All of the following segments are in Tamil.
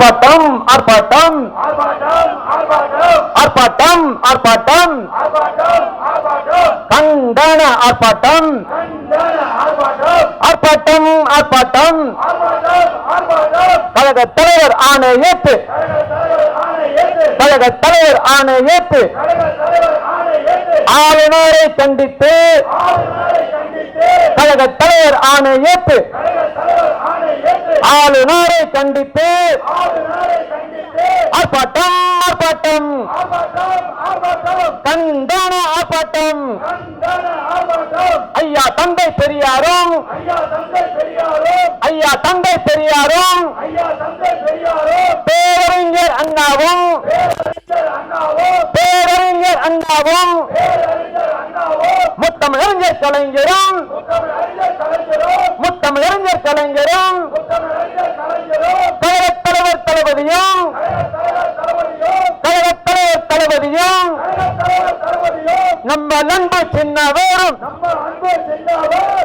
ஆர்ப்பாட்டம் ஆர்ப்பாட்டம். ஆர்ப்பாட்டம் ஆர்ப்பாட்டம். கண்டன ஆர்ப்பாட்டம். ஆர்ப்பாட்டம். ஆர்ப்பாட்டம் கழக தலைவர் ஆணை ஏற்று. கழக தலைவர் ஆணை ஏற்று. ஆளுநரை கண்டித்து. கழக தலைவர் ஆணை ஏற்று. ஆளுநரை கண்டித்து ஆர்ப்பாட்டம் ஆர்ப்பாட்டம். கண்டன ஆர்ப்பாட்டம். ஐயா தந்தை பெரியாரும் ஐயா தந்தை பெரியாரும் பேரறிஞர் அண்ணாவும் அண்டாவும். முத்தமிழறிஞர் கலைஞரும். முத்தமிழறிஞர் கலைஞரும். கழக தலைவர் தளபதியும். கழக தலைவர் தளபதியும். நம்ம அன்பு சின்னவரும்.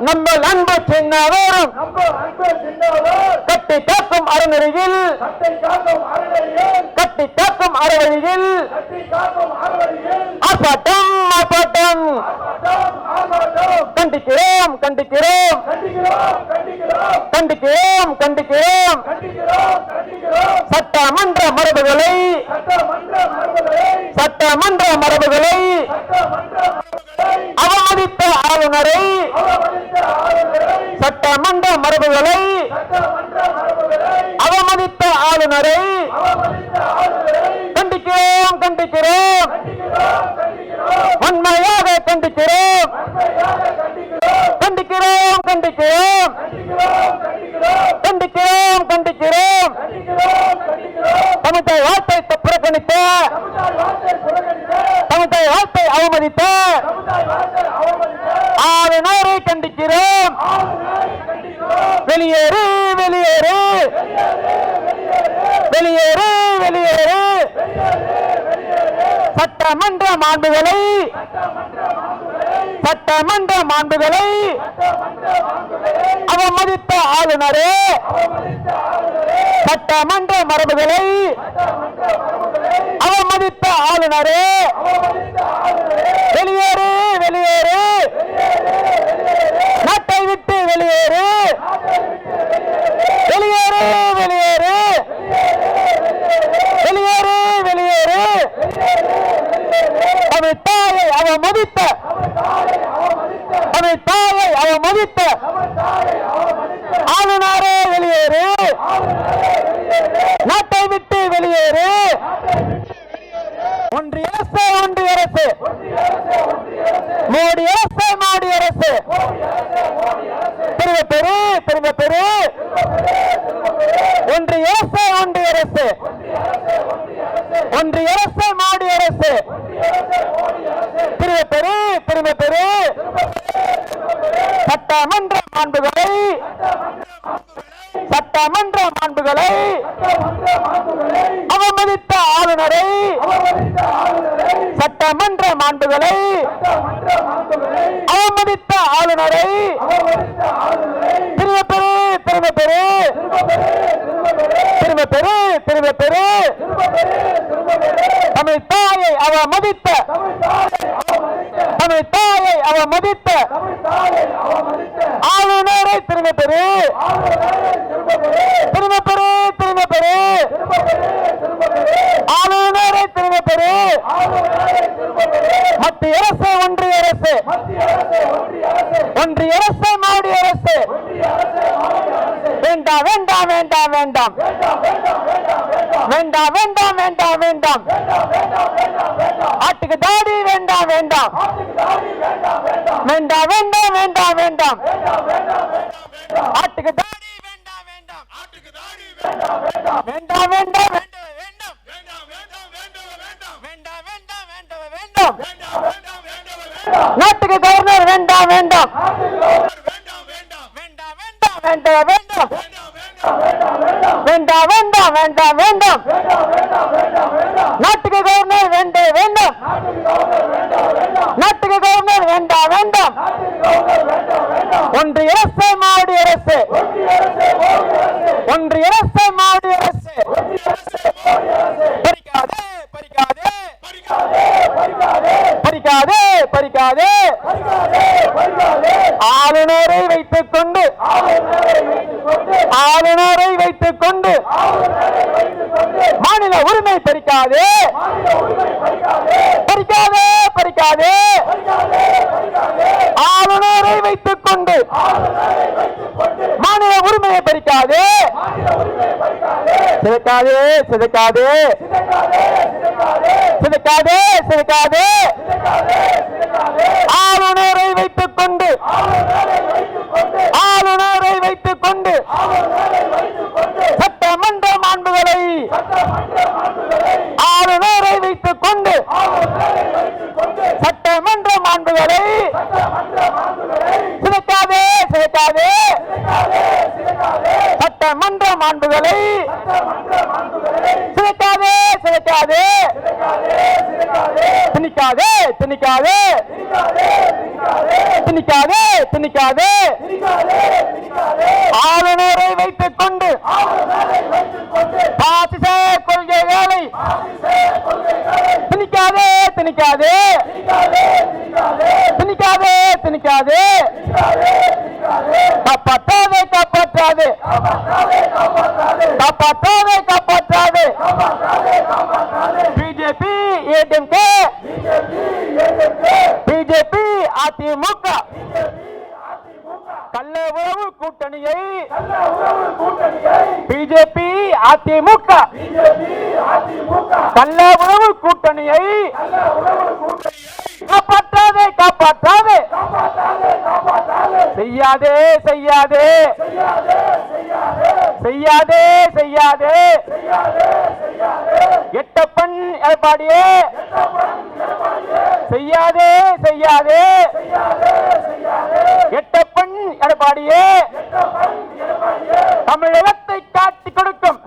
நம்ம அன்பு சின்னவரும். கட்டி காக்கும் அறநெறியில். கட்டி காக்கும் அறவழியில். ஆசாட்டம் ஆசாட்டம் கண்டிக்கிறோம் கண்டிக்கிறோம். கண்டிக்கிறோம் கண்டிக்கிறோம். சட்டமன்ற மரபுகளை சட்டமன்ற மரபுகளை அவமதித்த ஆளுநரை சட்டமன்ற மரபுகளை அவமதித்த ஆளுநரை கண்டிக்கிறோம் கண்டிக்கிறோம். வன்மையாக கண்டிக்கிறோம். கண்டிக்கிறோம் கண்டிக்கிறோம். கண்டிக்கிறோம் கண்டிக்கிறோம். தமிழை வார்த்தை புறக்கணித்த தமிழை வார்த்தை அவமதித்த. அவமதித்த ஆளுநரே. வெளியேறு வெளியேறு. நாட்டை விட்டு வெளியேறு. வெளியேறு வெளியேறு. வெளியேறு வெளியேறு. தமிழ் தாயை அவமதித்த தமிழ் தாயை அவமதித்த ஆளுநரே வெளியேறு நாட்டை விட்டு வெளியேறு ஒன்றிய அரசு ஒன்றிய அரசு மோடி அரசு மோடி அரசு திரும்ப பெரு திரும்ப பெரு ஒன்றிய அரசு ஒன்றிய அரசு ஒன்றிய அரசு மோடி அரசு திரும்ப பெரு திரும்ப பெரு சட்டமன்ற மாண்புகளை சட்டமன்ற மாண்புகளை அவமதித்த ஆளுநரை சட்டமன்ற மாண்புகளை அவமதித்த ஆளுநரை திரும்ப பெரு திரும்ப பெரு திரும்ப பெரு திரும்ப பெரு தமிழ் தாயை அவமதித்த தமிழ் தாயை அவமதித்த ஆளுநரை திரும்ப பெரு ஆட்டுக்கு தாடி வேண்டாம் வேண்டாம். வேண்டாம். வேண்டாம் வேண்டாம் வேண்டாம். பறிக்காது. ஆளுநரை வைத்துக் கொண்டு ஆளுநரை வைத்துக் கொண்டு மாநில உரிமை பறிக்காது. பறிக்காது. பறிக்காது ஆளுநரை வைத்துக் கொண்டு மாநில உரிமையை பறிக்காது. சிதைக்காது சிதைக்காது. சிதைக்காது சிதைக்காது. ஆளுநரை வைத்துக் கொண்டு ஆளுநரை வைத்துக் கொண்டு சட்டமன்ற மாண்புகளை ஆளுநரை வைத்துக் கொண்டு சட்டமன்ற மாண்புகளை சிதைக்காதே சிதைக்காதே சட்டமன்ற மாண்புகளை சிதைக்காதே சிதைக்காதே திணிக்காதே திணிக்காதே திணிக்காதே திணிக்காதே ஆளுநரை வைத்துக் கொண்டு பாசிச கொள்கைகளை திணிக்காதே திணிக்காதே திணிக்காதே திணிக்காதே காப்பாற்றாதே காப்பாற்றாதே காப்பாற்றாதே காப்பாற்றாதே பிஜேபி ஏடிஎம்கே பிஜேபி அதிமுக கள்ள உறவு கூட்டணியை பிஜேபி அதிமுக. கள்ள உறவு கூட்டணியை காப்பாற்றாதே காப்பாற்றாதே. செய்யாதே செய்யாதே. செய்யாதே செய்யாதே. எட்டப்பன் எடப்பாடியே செய்யாதே செய்யாதே. எட்டப்பன் எடப்பாடியே. தமிழகத்தை காட்டி கொடுக்கும்.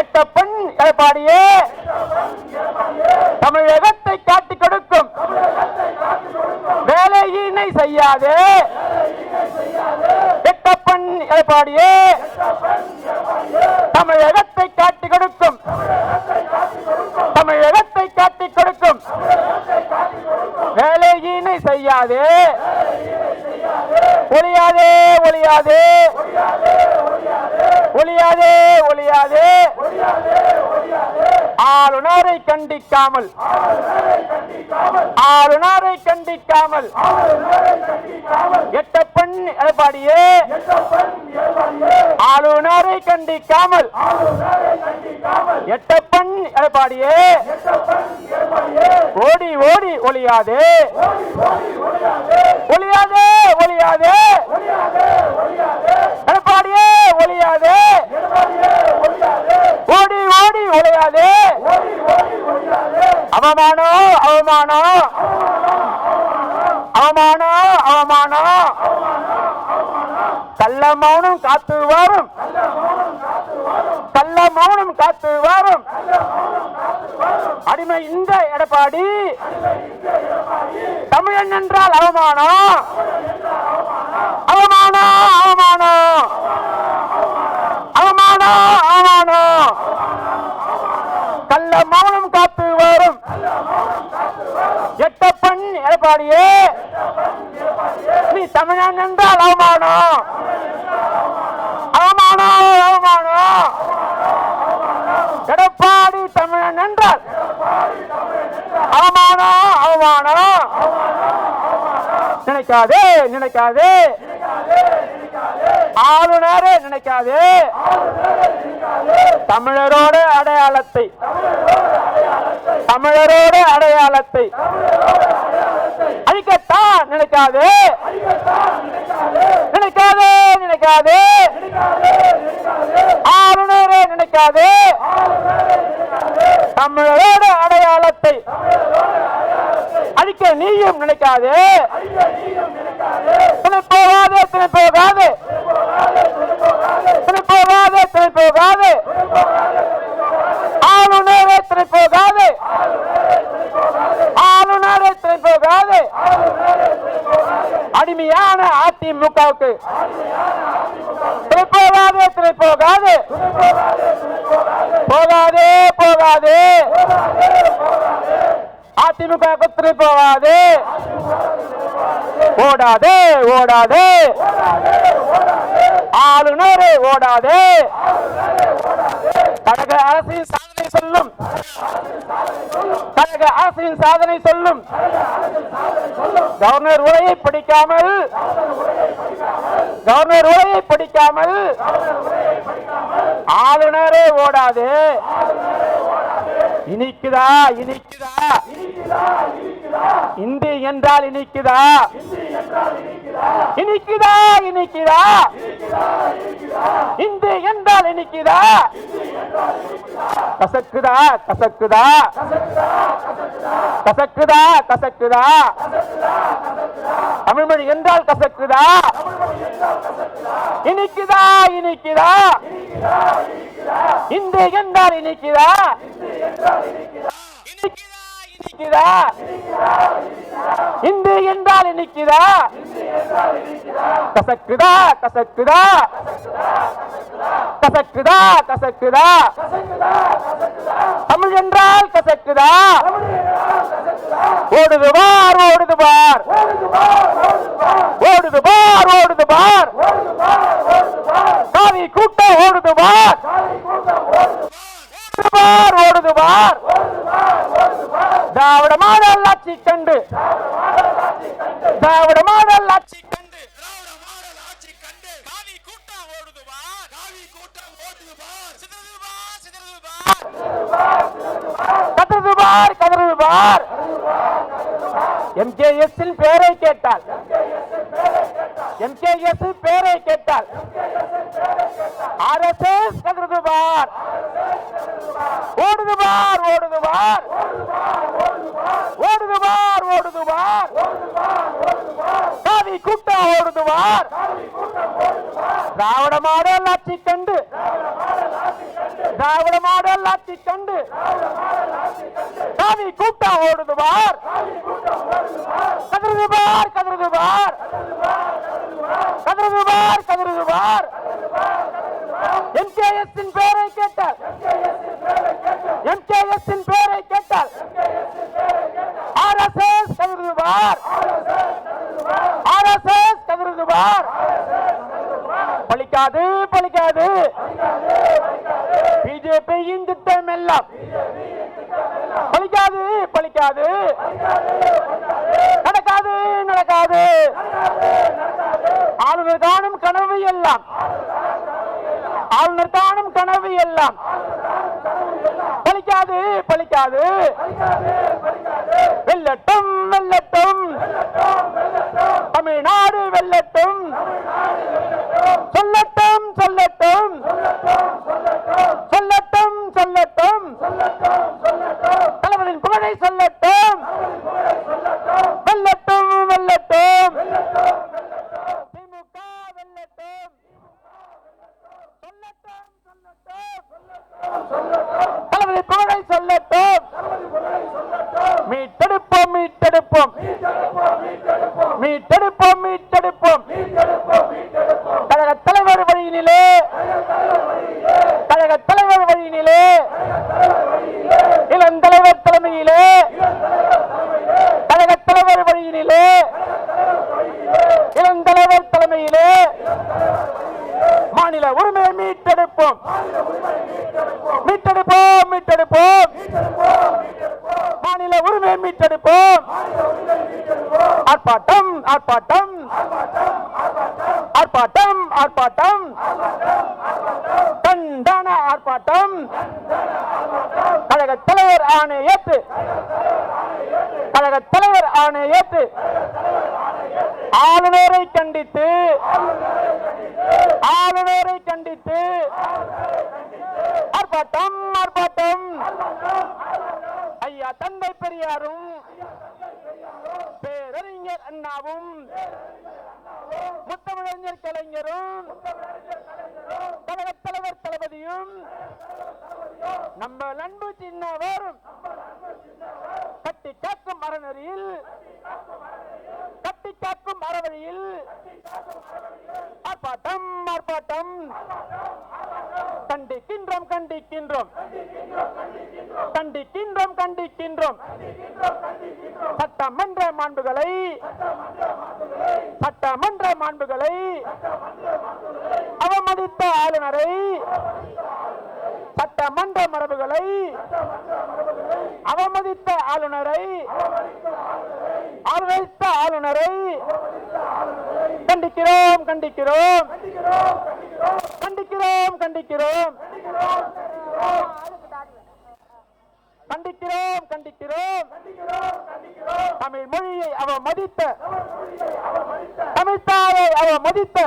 எட்டப்பன் எடப்பாடியே தமிழகத்தை காட்டி கொடுக்கும் வேலையினை செய்யாதே எட்டப்பன் எடப்பாடியே தமிழகத்தை காட்டி கொடுக்கும் தமிழகத்தை காட்டி கொடுக்கும் வேலையினை செய்யாதே ஒளியாதே ஒழியாது. ஒழியாதே ஒளியாதே ஆளுநரை கண்டிக்காமல். ஆளுநரை கண்டிக்காமல். எட்ட பெண் எடப்பாடியே ஆளுநரை கண்டிக்காமல். எட்ட பெண் எடப்பாடியே ஓடி ஓடி ஒளியாதே. ஒளியாதே ஒளியாதே. எடப்பாடியே ஒளியாதே. ஓடி ஓடி ஒளியாதே. அவமானம் அவமானம் அவமானம் அவமானம் கள்ள மௌனம் காத்து வரும் கள்ள மௌனம் காத்து வரும் அடிமை இந்த எடப்பாடி தமிழன் என்றால் அவமானம். அவமானம் அவமானம். அவமானம் அவமானம். கள்ள மௌனம் காத்து வரும். எட்டப்பன் எடப்பாடியே நீ தமிழன் என்றால் அவமானம். அவமானம் அவமானம். எடப்பாடி தமிழன் என்றால் அவமானம் அவமானம். நினைக்காதே நினைக்காதே. ஆளுநரே நினைக்காதே. தமிழரோட அடையாளத்தை. தமிழரோட அடையாளத்தை. அழிக்கத்தான் நினைக்காதே. நினைக்காதே நினைக்காதே. ஆளுநரே நினைக்காதே. தமிழரோட அடையாளத்தை. நீயும் நினைக்காதே. போகாதே துணை போகாதே. துணை போகாதே துணை போகாதே. ஆளுநரே துணை போகாதே. ஆளுநரே துணை போகாதே. அடிமையான அதிமுகவுக்கு. துணை போகாதே போகாதே போகாதே போகாதே அதிமுக துணை போகாது ஓடாதே ஓடாதே. ஆளுநரே ஓடாதே. கழக அரசின் சாதனை சொல்லும். கழக அரசின் சாதனை சொல்லும். கவர்னர் உரையை பிடிக்காமல் கவர்னர் உரையை பிடிக்காமல் ஆளுநரே ஓடாது. இனிக்குதா இனிக்குதா? இந்தி என்றால் இனிக்குதா? இனிக்குதா இனிக்குதா? இந்தி என்றால் இனிக்குதா? கசக்குதா கசக்குதா? கசக்குதா கசக்குதா? தமிழ்மொழி என்றால் கசக்குதா? இனிக்குதா இனிக்குதா? இந்தி என்றால் இனிக்குதா இனிக்குதா இந்து என்றால் இனிக்குதா கசக்குதா கசக்குதா? கசக்குதா கசக்குதா? தமிழ் என்றால் கசக்குதா? ஓடுது ஓடுதுவா ஓடுது பார் ஓடுது பார் ஓடுது பார் காவி கூட்டம் ஓடுது பார் ஓடுது பார் ஓடுது பார் திராவிட மாடல் ஆட்சி கண்டு திராவிட மாடல் ஆட்சி கண்டு திராவிட மாடல் ஆட்சி கண்டு காவி கூட்டம் ஓடுது வா காவி கூட்டம் ஓடுது வா சிதறுது வா சிதறுது வா கதறுது பார் கதறுது பார் எம்கேஎஸ் பேரை கேட்டால் எம்கேஎஸ் பேரை கேட்டால் ஆர்எஸ்எஸ் கதறுது பார் ஓடுது பார் ஓடுது பார் ஓடுது பார் ஓடுது பார் காவி கூட்டம் ஓடுது பார் திராவிட மாடல் ஆட்சி கண்டு திராவிட மாடல் ஆட்சி கண்டு. சாமி கூட்டம் ஓடுது பார். கதறுது பார் கதறுது பார். கதறுது பார் கதறுது பார். எம்கேஎஸ் பேரை கேட்டால் எம்கேஎஸ் பேரை கேட்டால் ஆர்எஸ்எஸ் கதறுது பார். ஆர்எஸ்எஸ் கதறுது பார். பலிக்காது பழிக்காது பிஜேபியின் திட்டம் எல்லாம் பலிக்காது நடக்காது. நடக்காது நடக்காது. ஆளுநர் காணும் கனவு எல்லாம். ஆளுநர் காணும் கனவு எல்லாம். பலிக்காது பலிக்காது. வெல்லட்டும் வெல்லட்டும். தமிழ்நாடு வெல்லட்டும் சொல்லட்டும் சொல்லட்டும் சொல்லட்டும் சொல்லட்டும் தலைவரின் புகழை சொல்லட்டும் வெல்லட்டும் வெல்லட்டும் திமுக வெல்லட்டும் சொல்லட்டும் சொல்லட்டும் தலைவரின் புகழை சொல்லட்டும் மீட்டெடுப்போம் மீட்டெடுப்போம் மீட்டெடுப்போம் மீட்டெடுப்போம் கழக தலைவர் வழியினிலே கழக தலைவர் வழியினிலே இளந்தலைவர் தலைமையிலே கழக தலைவர் வழியினிலே இளந்தலைவர் தலைமையிலே மாநில உரிமை மீட்டெடுப்போம் மீட்டெடுப்போம் மீட்டெடுப்போம் மாநில உரிமை மீட்டெடுப்போம் ஆர்ப்பாட்டம் ஆர்ப்பாட்டம் ஆர்ப்பாட்டம் ஆர்ப்பாட்டம் கண்டன ஆர்ப்பாட்டம் கழக தலைவர் ஆணை ஏற்று கழக தலைவர் ஆணை ஏற்று ஆளுநரை கண்டித்து ஆளுநரை கண்டித்து ஆர்ப்பாட்டம் ஆர்ப்பாட்டம் ஐயா தந்தை பெரியாரும் பேரறிஞர் அண்ணாவும் முத்தமிழறிஞர் கலைஞரும் கழக தலைவர் தளபதியும் நம்ம அன்பு சின்னவர் கட்டி காக்கும் அறநெறியில் கட்டி காக்கும் மரவழியில் ஆர்ப்பாட்டம் ஆர்ப்பாட்டம். கண்டிக்கின்றோம் கண்டிக்கின்றோம். கண்டிக்கின்றோம் கண்டிக்கின்றோம். சட்டமன்ற மாண்புகளை சட்டமன்ற மாண்புகளை அவமதித்த ஆளுநரை சட்டமன்ற மரபுகளை அவமதித்த ஆளுநரை ஆதரித்த ஆளுநரை கண்டிக்கிறோம் கண்டிக்கிறோம். கண்டிக்கிறோம் கண்டிக்கிறோம். கண்டிக்கிறோம் கண்டிக்கிறோம். தமிழ் மொழியை அவமதித்த தமிழ் தாயை அவமதித்த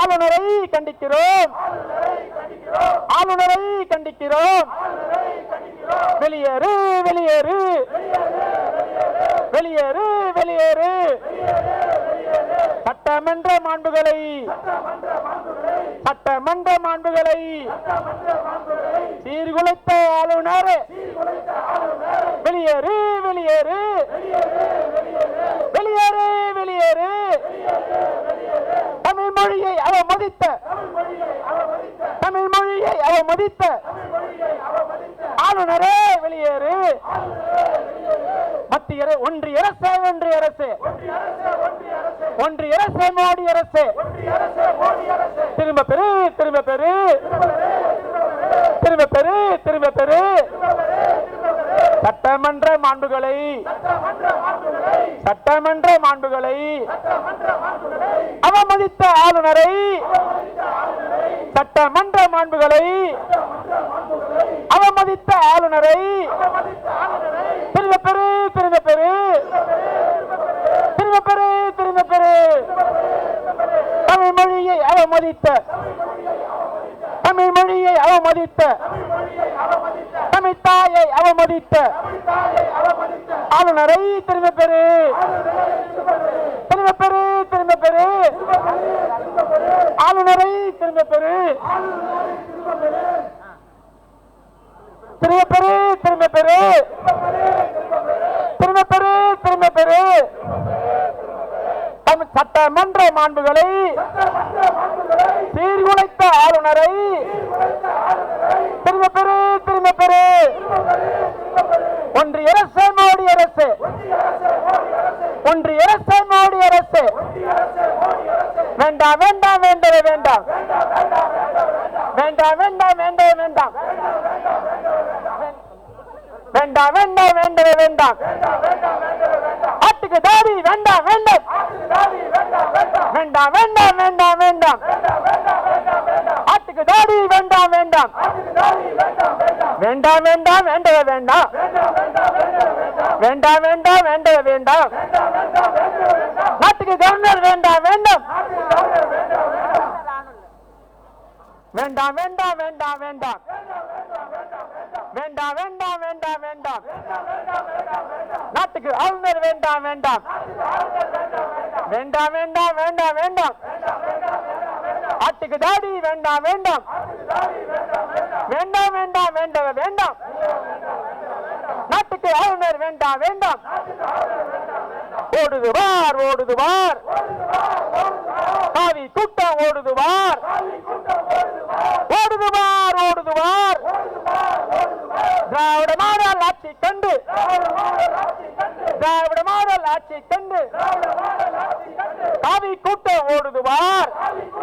ஆளுநரை கண்டிக்கிறோம். ஆளுநரை கண்டிக்கிறோம். வெளியேறு வெளியேறு. வெளியேறு வெளியேறு. சட்டமன்ற மாண்புகளை சட்டமன்ற மாண்புகளை சீர்குலைத்த ஆளுநர். வெளியேறு வெளியேறு. வெளியேறு வெளியேறு. தமிழ் மொழியை அவமதித்த அவமதித்த ஆளுநரே வெளியேறு. மத்திய ஒன்றிய அரசு ஒன்றிய அரசு. ஒன்றிய அரசு மோடி அரசு. திரும்ப பெரு திரும்ப பெரு திரும்ப பெரு திரும்ப பெரு சட்டமன்ற மாண்புகளை சட்டமன்ற மாண்புகளை அவமதித்த ஆளுநரை சட்டமன்ற மாண்புகளை அவமதித்த ஆளுநரை திரும்ப பெரு திரும்ப பெரு திரும்ப பெரு திரும்ப பெரு தமிழ் மொழியை அவமதித்த தமிழ் மொழியை அவமதித்த தமிழ் தாயை அவமதித்த. ஆளுநரை திரும்ப பெரு திரும்ப பெரு திரும்ப பெரு ஆளுநரை திரும்ப பெரு திரும்ப பெரு திரும்ப பெரு திரும்ப பெரு திரும்ப பெரு தமிழ் சட்டமன்ற மாண்புகளை சீர்குலைத்த ஆளுநரை ஒன்று அரசு மோடி அரசு. ஒன்று அரசு மோடி அரசு. வேண்டாம் வேண்டாம் வேண்டவே வேண்டாம். வேண்டாம் வேண்டாம் வேண்டவே வேண்டாம். வேண்டாம் வேண்டாம் வேண்டவே வேண்டாம். ஆட்டுக்கு தாடி வேண்டாம் வேண்டாம். வேண்டாம் வேண்டாம் வேண்டாம் வேண்டாம். ஆட்டுக்கு தாடி வேண்டாம் வேண்டாம் வேண்டாம் வேண்டாம் வேண்டவே வேண்டாம் வேண்டாம் வேண்டாம் வேண்டவே வேண்டாம் நாட்டுக்கு கவர்னர் வேண்டாம் வேண்டாம் வேண்டாம் வேண்டாம் வேண்டாம் வேண்டாம் வேண்டாம் வேண்டாம் வேண்டாம் வேண்டாம் நாட்டுக்கு ஆளுநர் வேண்டாம் வேண்டாம் வேண்டாம் வேண்டாம் வேண்டாம் வேண்டாம் ஆட்டுக்கு தாடி வேண்டாம் வேண்டாம். வேண்டாம் வேண்டாம் வேண்டாம் வேண்டாம். நாட்டுக்கு ஆளுநர் வேண்டாம் வேண்டாம். ஓடுது வார் ஓடுது வார் காவி கூட்டம் ஓடுது வார் ஓடுது வார் ஓடுது வார் திராவிட மாடல் ஆட்சி கண்டு. திராவிட மாடல் ஆட்சி கண்டு. காவி கூட்டம் ஓடுதுவார். கதறுவார்